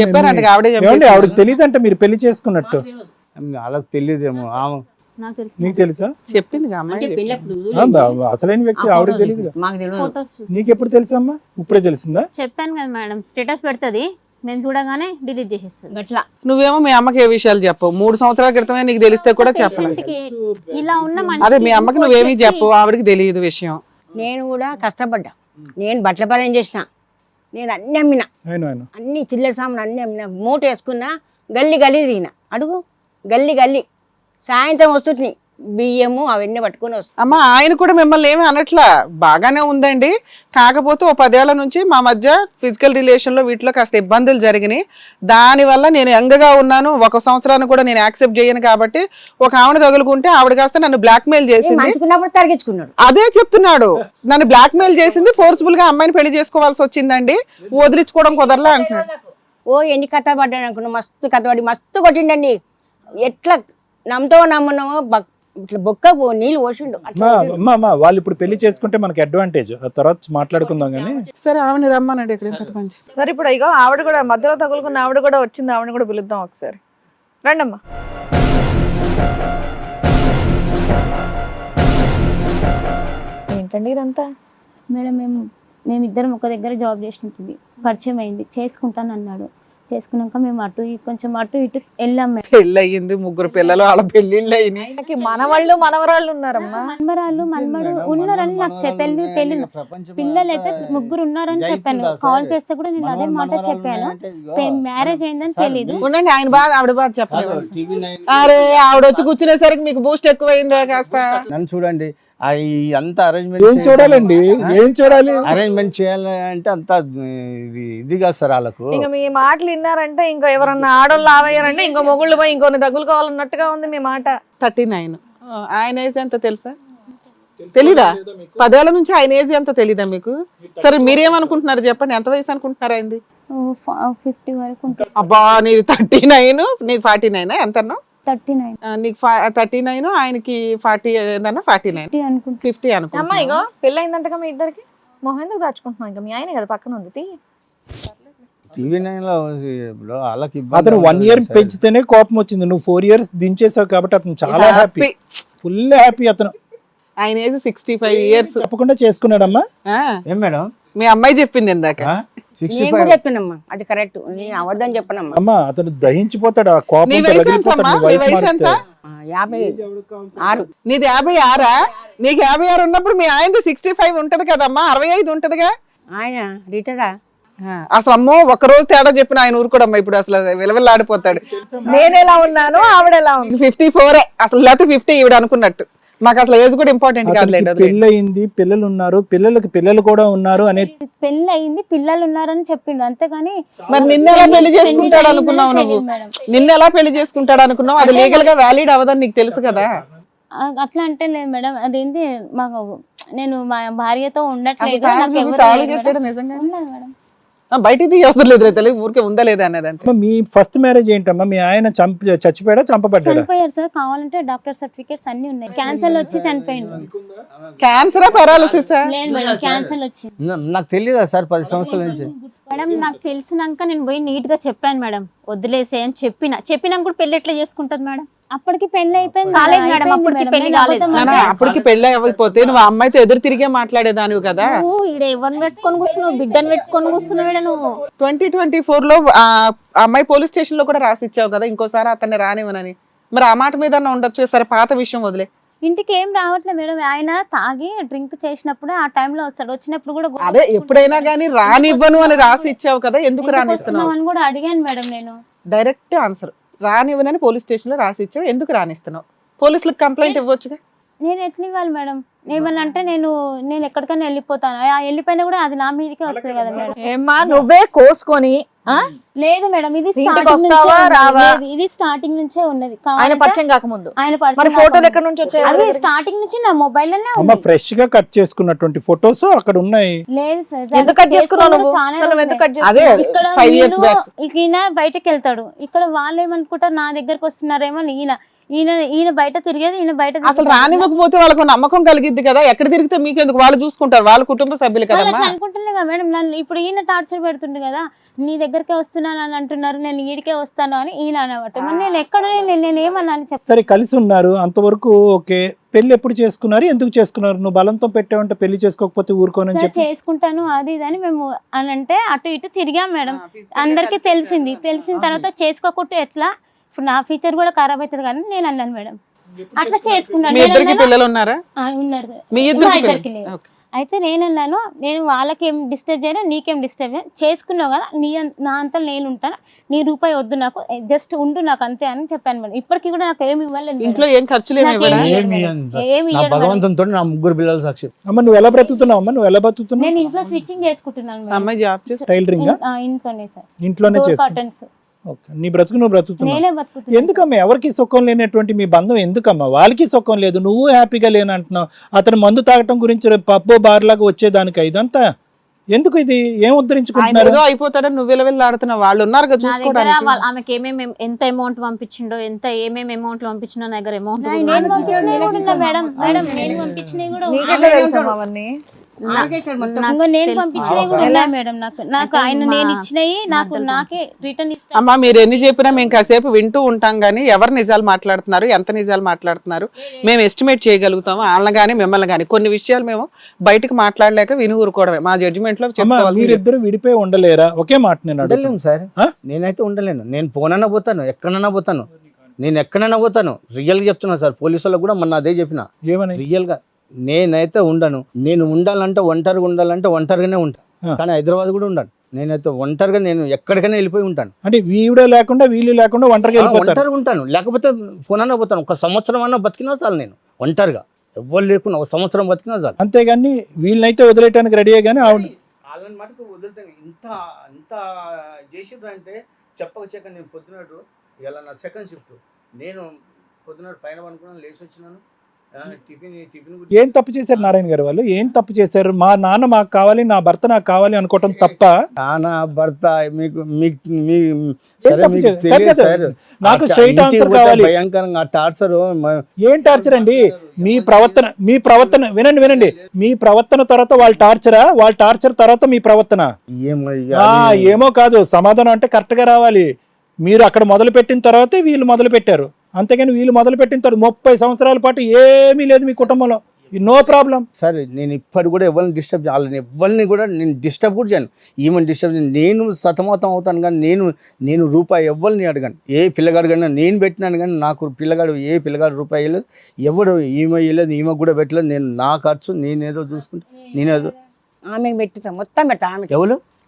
చెప్పారంట ఆవిడే. ఆవిడకి తెలియదు అంటే మీరు పెళ్ళి చేసుకున్నట్టు. వాళ్ళకి తెలియదేమో ఆమె నాకు తెలుసు. నీకు తెలుసా? చెప్పింది అసలైన వ్యక్తి ఆవిడకి తెలియదు నీకు ఎప్పుడు తెలుసమ్మా? ఇప్పుడే తెలిసిందా? చెప్పాను కదా మేడం. స్టేటస్ పెడుతుంది. మేము చూడగానే డిలీట్ చేసేస్తుంది. గట్లా. నువ్వేమో మీ అమ్మకి ఏ విషయాలు చెప్పవు. మూడు సంవత్సరాల క్రితమే నీకు తెలిస్తే కూడా చెప్పలేదు. ఇలా ఉన్న అదే మీ అమ్మకి నువ్వేమీ చెప్పి- చెప్పు ఆవిడకి తెలియదు విషయం. నేను కూడా కష్టపడ్డా. నేను బట్టల పని చేసిన. నేను అన్ని అమ్మిన. అన్ని చిల్లర సామాన్ అన్ని అమ్మిన. మూట వేసుకున్నా గల్లి గల్లి తిరిగిన. అడుగు గల్లి గల్లి. సాయంత్రం వస్తుంది బియ్యము అవన్నీ పట్టుకొని వస్తా. అమ్మ ఆయన కూడా మిమ్మల్ని ఏమీ అనట్లా? బాగానే ఉందండి. కాకపోతే ఓ పదేళ్ళ నుంచి మా మధ్య ఫిజికల్ రిలేషన్లో వీటిలో కాస్త ఇబ్బందులు జరిగినాయి. దానివల్ల నేను యంగ్గా ఉన్నాను. ఒక సంవత్సరాన్ని కూడా నేను యాక్సెప్ట్ చేయను కాబట్టి ఒక ఆవిడ తగులుకుంటే ఆవిడ కాస్త నన్ను బ్లాక్మెయిల్ చేసింది. మంచుకున్నప్పుడు తరిగించుకున్నాడు అదే చెప్తున్నాడు. నన్ను బ్లాక్మెయిల్ చేసింది ఫోర్స్ఫుల్గా అమ్మాయిని పెళ్ళి చేసుకోవాల్సి వచ్చిందండి. వదిలించుకోవడం కుదరలే అంటున్నాడు. ఓ ఎన్ని కథ పడ్డాను అనుకున్నా మస్తు కథ పడి మస్తు కొట్టిండండి. ఎట్లా నమ్మతో నమ్మనమో బక్- ఇట్లా బొక్క పో నీళ్ళు పోసిండు. అట్లా వాళ్ళు ఇప్పుడు పెళ్ళి చేసుకుంటే మనకి అడ్వాంటేజ్ తర్వాత మాట్లాడుకుందాం కానీ. సరే ఆవిడ రమ్మనండి ఇక్కడ సరే ఇప్పుడు ఇగో ఆవిడ కూడా మధ్యలో తగులుకున్న ఆవిడ కూడా వచ్చింది ఆవిడ కూడా పిలుద్దాం ఒకసారి. రండమ్మా. ఏంటండి ఇదంతా? మేడం మేము మేమిద్దరం ఒక దగ్గర జాబ్ చేసినప్పుడు పరిచయం అయింది చేసుకుంటాను అన్నాడు చేసుకున్నాక మేము అటు ఇ- కొంచెం అటు ఇటు వెళ్ళాం మేము. పెళ్ళి అయ్యింది ముగ్గురు పిల్లలు వాళ్ళ పెళ్ళిళ్ళు అయినాయి. మనవాళ్ళు మనవరాళ్ళు ఉన్నారమ్మా. మన్మరాలు మన్మడు ఉన్నారని నాకు చెప్పాను తెలియదు. పిల్లలు అయితే ముగ్గురు ఉన్నారని చెప్పాను. కాల్ చేస్తే కూడా నేను అదే మాట చెప్పాను. మ్యారేజ్ అయిందని తెలియదు ఉండండి ఆయన బాధ ఆవిడ బాధ చెప్పలేదు అరే ఆవిడ వచ్చి కూర్చునేసరికి మీకు బూస్ట్ ఎక్కువైందా కాస్త. నన్ను చూడండి. అంత ఏం అరేంజ్మెంట్ చూడాలండి? ఏం చూడాలి? అరేంజ్మెంట్ చేయాలి అంటే అంత ఇది ఇది కాదు సార్ వాళ్ళకు. ఇంకా మీ మాటలు విన్నారంటే ఇంకా ఎవరన్నా ఆడోళ్ళు ఆవయ్యారంటే ఇంకో మొగుళ్ళు పోయి ఇంకొన్ని దగ్గులు కావాలన్నట్టుగా ఉంది మీ మాట. Thirty nine. ఆయన ఏజ్ ఎంత తెలుసా? తెలీదా? పదేళ్ళ నుంచి ఆయన ఏజ్ ఎంత తెలీదా మీకు? సరే మీరేమనుకుంటున్నారు చెప్పండి. ఎంత వయసు అనుకుంటున్నారు అయింది ఫిఫ్టీ వరకు అబ్బా నీది థర్టీ నైన్ నీది ఫార్టీ నైన్? ఎంత థర్టీ నైన్. నీకు థర్టీ నైన్ ఆయనకి ఫార్టీ ఏదన్నా ఫార్టీ నైన్. ఫిఫ్టీ అనుకుంటా అమ్మా ఇగో పెళ్ళయిందంటగా మీ ఇద్దరికి? మొహం ఎందుకు దాచుకుంటున్నాం ఇంకా? మీ ఆయన కదా పక్కన ఉంది తీ. టీవీ నైన్లో ఇప్పుడు వాళ్ళకి ఇబ్బంది అతను వన్ ఇయర్ సార్. పెంచితేనే కోపం వచ్చింది. నువ్వు ఫోర్ ఇయర్స్ దించేసావు కాబట్టి అతను చాలా హ్యాపీ ఫుల్ హ్యాపీ అతను. ఆయన ఏజ్ సిక్స్టీ ఫైవ్ ఇయర్స్ చెప్పకుండా చేసుకున్నాడమ్మా. ఏం మేడం? మీ అమ్మాయి చెప్పింది ఇందాక. నేను కూడా ఫైవ్ చెప్పినమ్మా. అది కరెక్ట్. నేను అవద్దని చెప్పనమ్మా. అమ్మా అతను దహించిపోతాడు. ఆ కోపం నీ వయసు ఎంత అమ్మా? నీ వయసు ఎంత? ఆ, యాభై ఆరు. నీది యాభై ఆరా? నీకు యాభై ఆరు ఉన్నప్పుడు మీ ఆయనది సిక్స్టీ ఫైవ్ ఉంటది కదమ్మా? అరవై ఐదు ఉంటదిగా? ఆయన రిటైరా ఆ, అసలు అమ్మో ఒక రోజు తేడా చెప్పిన ఆయన ఊరుకోడమ్మా. ఇప్పుడు అసలు విలవిల్లాడిపోతాడు. నేను ఎలా ఉన్నాను ఆవిడ ఎలా ఉంది. ఫిఫ్టీ ఫోరే అసలు లేకపోతే ఫిఫ్టీ ఈవిడ అనుకున్నట్టు. మాకు అసలు ఏజ్ కూడా ఇంపార్టెంట్ వదిలేయండి. పెళ్ళి అయింది పిల్లలు ఉన్నారు పిల్లలకి పిల్లలు కూడా ఉన్నారు అనే పెళ్ళి అయింది పిల్లలు ఉన్నారని చెప్పిండు. అంతేగాని మరి నిన్న ఎలా పెళ్ళి చేసుకుంటాడు పెళ్ళి అనుకున్నావు నువ్వు. నిన్న ఎలా పెళ్ళి చేసుకుంటాడు అనుకున్నావు అది లీగల్గా వ్యాలిడ్ అవ్వదని నీకు తెలుసు కదా? అట్లా అంటే లేదు మేడం. అదేంటి మాకు నేను మా భార్యతో ఉండట్లేదు నాకు ఎవరు. నిజంగా మేడం. బయటికి దిగి అవసరం లేదు తెలియదు ఊరికే ఉందా లేదా అనేది అంటే అమ్మా, మీ ఫస్ట్ మ్యారేజ్ ఏంటమ్మా? మీ ఆయన చంప చచ్చిపోయాడా చంపబడ్డాడా? చనిపోయారు సార్. కావాలంటే డాక్టర్ సర్టిఫికేట్స్ అన్ని ఉన్నాయి. క్యాన్సర్ వచ్చి చనిపోయిండు. క్యాన్సరా పెరాలసిస్? లేదు మేడం క్యాన్సర్ వచ్చింది నా- నాకు తెలియదా సార్ పది సంవత్సరాల నుంచి? మేడం నాకు తెలిసినాక నేను పోయి నీట్గా చెప్పాను మేడం. వదిలేసే అని చెప్పిన. చెప్పినాక కూడా పెళ్ళి ఎట్లా చేసుకుంటది మేడం? అప్పటికి పెళ్ళి అయిపోయింది కాలేదు మేడం అప్పటికి పెళ్ళి కాలేదు. నానా, అప్పటికి పెళ్ళి అవ్వకపోతే నువ్వు ఆ అమ్మాయితో ఎదురు తిరిగే మాట్లాడేదానివి కదా? నువ్వు ఈడ ఎవరిని పెట్టుకొని కూర్చున్నావు? బిడ్డను పెట్టుకొని కూర్చున్నావు ఈడ నువ్వు? ట్వంటీ ట్వంటీ ఫోర్లో ఆ ఆ అమ్మాయి పోలీస్ స్టేషన్లో కూడా రాసి ఇచ్చావు కదా? ఇంకోసారి అతన్ని రానివ్వనని. మరి ఆ మాట మీద ఉండొచ్చు సరే పాత విషయం వదిలే. ఇంటికి ఏం రావట్లేదు మేడం. ఆయన తాగి డ్రింక్ చేసినప్పుడే ఆ టైంలో వస్తాడు. వచ్చినప్పుడు కూడా అదే ఎప్పుడైనా గానీ రానివ్వను అని రాసి ఇచ్చావు కదా ఎందుకు రానిస్తున్నావు? అని కూడా అడిగాను మేడం నేను. Direct answer. రానివ్వనని పోలీస్ స్టేషన్లో రాసి ఇచ్చావు ఎందుకు రానిస్తున్నావు? పోలీసులకు కంప్లైంట్ ఇవ్వచ్చుగా? నేను ఎట్లా ఇవ్వాలి మేడం? ఏమన్నా అంటే నేను నేను ఎక్కడికైనా వెళ్ళిపోతాను. ఆ వెళ్ళిపోయినా కూడా అది నా మీదకే వస్తుంది కదా మేడం. ఏమ్మా నువ్వే కోసుకొని? లేదు మేడం ఇది ఇది స్టార్టింగ్ నుంచే ఉన్నది. ఆయన పరిచయం కాకముందు. ఆయన మరి ఫోటోలు కాకుండా. ఎక్కడి నుంచి వచ్చాయి? అవి స్టార్టింగ్ నుంచి నా మొబైల్లోనే అమ్మ ఉంది. ఫ్రెష్గా కట్ చేసుకున్నటువంటి ఫొటోస్ అక్కడ ఉన్నాయి. లేదు సార్ ఎందుకు కట్ చేసుకున్నావు చేసుకున్న నువ్వు? చాలా ఎందుకు కట్ అదే చేసుకున్నావు? ఇక్కడ ఫైవ్ ఇయర్స్ వీళ్ళు- బ్యాక్ ఈయన బయటకు వెళ్తాడు ఇక్కడ వాళ్ళు ఏమనుకుంటారు నా దగ్గరకు వస్తున్నారేమో ఈయన. ఈయన ఈయన బయట తిరిగేది ఈయన బయట అసలు. రానివ్వకపోతే వాళ్ళకు నమ్మకం కలిగిద్ది కదా? ఎక్కడ తిరిగితే మీకు ఎందుకు వాళ్ళు చూసుకుంటారు వాళ్ళ కుటుంబ సభ్యులు అట్లా అనుకుంటున్నా కదా మేడం. నన్ను ఇప్పుడు ఈయన టార్చర్ పెడుతుంది కదా నీ దగ్గర దగ్గరికే వస్తున్నాను అని అంటున్నారు నేను ఈడికే వస్తాను అని ఈయన అనమాట. మరి నేను ఎక్కడ నేను నేను ఏమన్నా అని చెప్పి సరే కలిసి ఉన్నారు అంతవరకు ఓకే. పెళ్ళి ఎప్పుడు చేసుకున్నారు ఎందుకు చేసుకున్నారు? నువ్వు బలంతో పెట్టావంటే పెళ్ళి చేసుకోకపోతే ఊరుకోనని చెప్పి? చేసుకుంటాను అది ఇది అని మేము అని అంటే అటు ఇటు తిరిగాం మేడం. అందరికీ తెలిసింది. తెలిసిన తర్వాత చేసుకోకుండా ఎట్లా? ఇప్పుడు నా ఫ్యూచర్ కూడా ఖరాబ్ అవుతుంది కానీ నేను అన్నాను మేడం. అట్లా చేసుకున్నాను. మీ నేను ఇద్దరికి అన్నాను, పిల్లలు ఉన్నారా? "ఆ, ఉన్నారు. మీ మా ఇద్దరికి ఇద్దరికి పిల్లలు? లేరు. ఓకే. అయితే నేనన్నాను నేను వాళ్ళకి ఏం డిస్టర్బ్ చేయను నీకేం డిస్టర్బ్ చేయను. చేసుకున్నావు కదా నీ అం- నా అంతా నేను ఉంటాను? నీ రూపాయి వద్దు నాకు జస్ట్ ఉండు నాకు అంతే అని చెప్పాను మేడం. ఇప్పటికి కూడా నాకు ఏమి ఇవ్వలేదు మేడం. ఇంట్లో ఏం ఖర్చులు ఏమి నాకేం ఇవ్వరా ఇవ్వలేదు ఏమి మేడం. ఇవ్వను సార్. ఏమి నా ఇవ్వడు మేడం. భగవంతునితో నా ముగ్గురు పిల్లల సాక్షి. అమ్మ నువ్వు ఎలా బ్రతుకుతున్నావు? అమ్మ నువ్వు ఎలా బ్రతుకుతున్నావు? నేను ఇంట్లో స్విచ్చింగ్ చేసుకుంటున్నాను మేడం. అమ్మాయి జాబ్ చేసి టైలరింగ్ ఇన్- ఆ, ఇంట్లోనే సార్. ఇంట్లోనే డోర్ చేస్తా కర్టన్స్ ఓకే. నీ బ్రతుకు నువ్వు బ్రతుకుతున్నావు. ఎందుకమ్మా? ఎవరికి సుఖం లేనటువంటి మీ బంధం ఎందుకమ్మా? వాళ్ళకి సుఖం లేదు. నువ్వు హ్యాపీగా లేనంటున్నావు. అతను మందు తాగటం గురించి రేపు పబ్బో బార్ లాగా వచ్చేదానికి ఇదంతా? ఎందుకు ఇది? ఏం ఉద్ధరించుకుంటున్నారు? ఏదో అయిపోతాడని నువ్వు విలవిల్లా ఆడుతున్నావు. వాళ్ళు ఉన్నారు కదా చూసుకోవడానికి. ఆమెకి ఏమేమి ఎంత అమౌంట్ పంపించిండో ఎంత ఏమేమి అమౌంట్ పంపించిండో నా దగ్గర అమౌంట్ మేడం. మేడం నేను పంపించినవి కూడా నేను పంపించినవి కూడా ఉన్నాయి మేడం? నాకు నాకు ఆయన నేను ఇచ్చినవి నాకు నాకే రిటర్న్ ఇస్తాను అమ్మా మీరు ఎన్ని చెప్పినా మేము కాసేపు వింటూ ఉంటాం కానీ ఎవరు నిజాలు మాట్లాడుతున్నారు ఎంత నిజాలు మాట్లాడుతున్నారు మేము ఎస్టిమేట్ చేయగలుగుతాము వాళ్ళని కానీ మిమ్మల్ని కానీ కొన్ని విషయాలు మేము బయటకు మాట్లాడలేక విని ఊరుకోవడమే. మా జడ్జిమెంట్లో మీరిద్దరు విడిపోయి ఉండలేరా? ఒకే మాట నేను. ఉండలేము సార్? నేనైతే ఉండలేను. నేను పోనన్నా పోతాను ఎక్కడన్నా పోతాను. నేను ఎక్కడైనా పోతాను. రియల్గా చెప్తున్నా సార్. పోలీసు వాళ్ళకి కూడా మొన్న అదే చెప్పిన. ఏమని? రియల్గా నేనైతే ఉండను. నేను ఉండాలంటే ఒంటరిగా ఉండాలంటే ఒంటరిగానే. ఉంటాను కానీ హైదరాబాద్ కూడా ఉండను నేనైతే ఒంటరిగా నేను ఎక్కడికైనా వెళ్ళిపోయి ఉంటాను. అంటే వీడే లేకుండా వీళ్ళు లేకుండా ఒంటరిగా ఒంటరిగా ఉంటాను. లేకపోతే ఫోనన్నా పోతాను. ఒక సంవత్సరం అన్నా బతికినా చాలు నేను. ఒంటరిగా. ఎవ్వరు లేకుండా ఒక సంవత్సరం బతికినా చాలు. అంతేగాని వీళ్ళనైతే వదిలేయటానికి రెడీ కానీ ఆవిడ వాళ్ళని మటుకు వదులుతాను ఇంత ఇంత చేసిర్రు అంటే చెప్పక చెక్క నేను పొద్దునట్టు ఇలా నా సెకండ్ షిఫ్ట్ నేను పొద్దునట్టు పైన పనుకున్నాను లేచి వచ్చినాను. ఏం తప్పు చేశారు నారాయణ గారు వాళ్ళు? ఏం తప్పు చేశారు? మా నాన్న మాకు కావాలి నా భర్త నాకు కావాలి అనుకోవటం తప్ప? నాన్న భర్త మీకు నాకు ఆ straight ఇంటికి answer పోతే కావాలి. భయంకరంగా టార్చర్ ఏం టార్చర్ అండి? మీ ప్రవర్తన మీ ప్రవర్తన వినండి వినండి. మీ ప్రవర్తన తర్వాత వాళ్ళ టార్చరా? వాళ్ళ టార్చర్ తర్వాత మీ ప్రవర్తన? ఆ ఏమో కాదు. సమాధానం అంటే కరెక్ట్గా రావాలి. మీరు అక్కడ మొదలు పెట్టిన తర్వాతే వీళ్ళు మొదలు పెట్టారు అంతేగాని వీళ్ళు మొదలు పెట్టిన తర్వాత ముప్పై సంవత్సరాల పాటు ఏమీ లేదు మీ కుటుంబంలో. No problem. సరే నేను ఇప్పటి కూడా ఎవరిని డిస్టర్బ్ చేయాలని ఎవరిని కూడా నేను డిస్టర్బ్ కూడా చేయను. ఈమెను డిస్టర్బ్ చేయను. నేను సతమతం అవుతాను కానీ నేను నేను రూపాయి ఎవరిని అడగను. ఏ పిల్లగాడు కానీ నేను పెట్టినాను కానీ నాకు పిల్లగాడు ఏ పిల్లగాడు రూపాయి ఇవ్వలేదు. ఎవడు ఈమె ఇవ్వలేదు ఈమె కూడా పెట్టలేదు. నేను నా ఖర్చు నేనేదో చూసుకుంటా నేనేదో ఆమె పెట్టుతా మొత్తం పెడతా ఆమె ఎవరు?